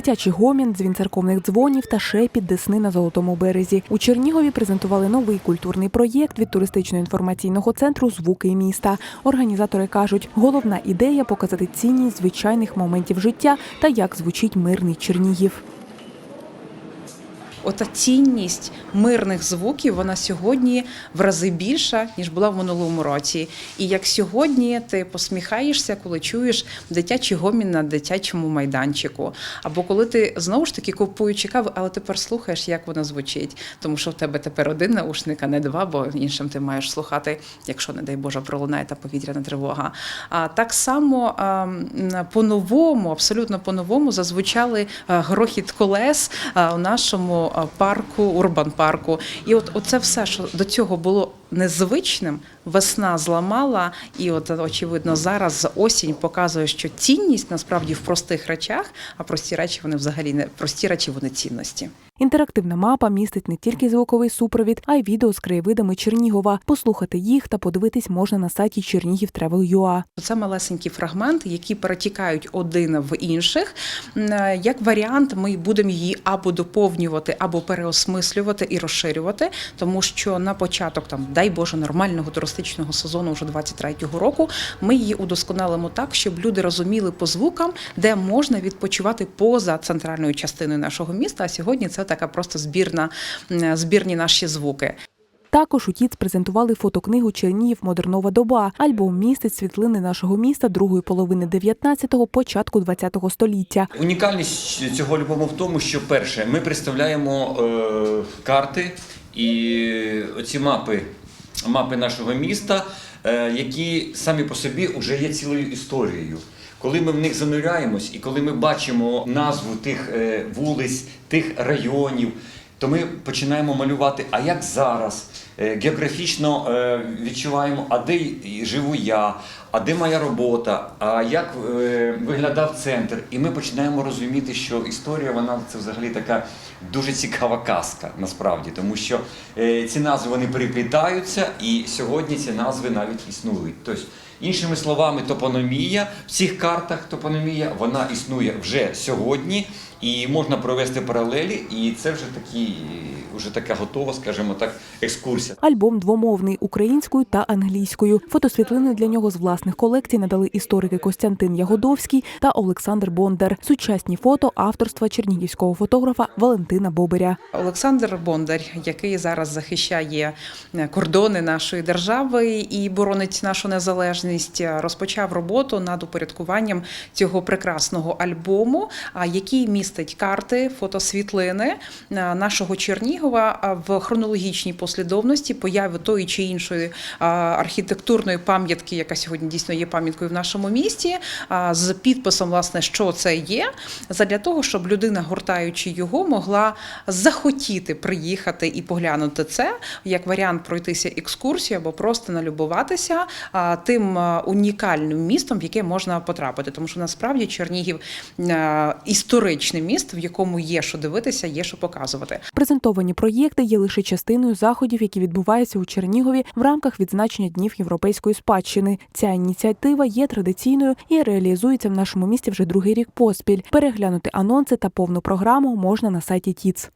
Дитячий гомін, дзвін церковних дзвонів та шепіт десни на золотому березі. У Чернігові презентували новий культурний проєкт від туристично-інформаційного центру Звуки міста. Організатори кажуть, головна ідея показати цінність звичайних моментів життя та як звучить мирний Чернігів. Ота цінність мирних звуків вона сьогодні в рази більша ніж була в минулому році. І як сьогодні ти посміхаєшся, коли чуєш дитячий гомін на дитячому майданчику, або коли ти знову ж таки купуючи каву, але тепер слухаєш, як вона звучить, тому що в тебе тепер один наушник, а не два, бо іншим ти маєш слухати, якщо не дай Боже пролунає та повітряна тривога. А так само ем, по-новому, абсолютно по-новому зазвучали е, грохіт колес е, у нашому е, парку, урбан парку. І от це все, що до цього було незвичним, весна зламала, і от очевидно зараз осінь показує, що цінність насправді в простих речах, а прості речі вони взагалі не прості речі, вони цінності. Інтерактивна мапа містить не тільки звуковий супровід, а й відео з краєвидами Чернігова. Послухати їх та подивитись можна на сайті Чернігів Travel.ua. Це малесенькі фрагменти, які перетікають один в інших. Як варіант, ми будемо її або доповнювати, або переосмислювати і розширювати, тому що на початок там, дай Боже, нормального туристичного сезону вже 23-го року, ми її удосконалимо так, щоб люди розуміли по звукам, де можна відпочивати поза центральною частиною нашого міста. А сьогодні це така просто збірна збірні наші звуки. Також у ТІЦ презентували фотокнигу Чернігів Модернова доба. Альбом містить світлини нашого міста другої половини 19-го, початку 20-го століття. Унікальність цього альбому в тому, що перше, ми представляємо е, карти і оці мапи, мапи нашого міста, які самі по собі вже є цілою історією. Коли ми в них зануряємось і коли ми бачимо назву тих е, вулиць, тих районів, то ми починаємо малювати, а як зараз Е, географічно е, відчуваємо, а де живу я, а де моя робота, а як е, виглядав центр. І ми починаємо розуміти, що історія вона це взагалі така дуже цікава казка насправді, тому що е, ці назви вони переплітаються, і сьогодні ці назви навіть існують. Тобто, іншими словами, топономія в цих картах топономія вона існує вже сьогодні, і можна провести паралелі, і це вже такі, вже така готова, скажімо так, екскурсія. Альбом двомовний українською та англійською. Фотосвітлини для нього з власних колекцій надали історики Костянтин Ягодовський та Олександр Бондар. Сучасні фото авторства чернігівського фотографа Валентина Бобиря. Олександр Бондар, який зараз захищає е, кордони нашої держави і боронить нашу незалежність, е, розпочав роботу над упорядкуванням цього прекрасного альбому, який містить карти, фотосвітлини е, нашого Чернігова в хронологічній послідовності появи тої чи іншої архітектурної пам'ятки, яка сьогодні дійсно є пам'яткою в нашому місті, з підписом, власне, що це є, задля того, щоб людина, гортаючи його, могла захотіти приїхати і поглянути це як варіант пройтися екскурсію або просто налюбуватися тим унікальним містом, в яке можна потрапити. Тому що насправді Чернігів історичне місто, в якому є що дивитися, є що показувати. Презентовані проєкти є лише частиною заходів, які відбуваються у Чернігові в рамках відзначення днів європейської спадщини. Ця ініціатива є традиційною і реалізується в нашому місті вже другий рік поспіль. Переглянути анонси та повну програму можна на сайті ТІЦ.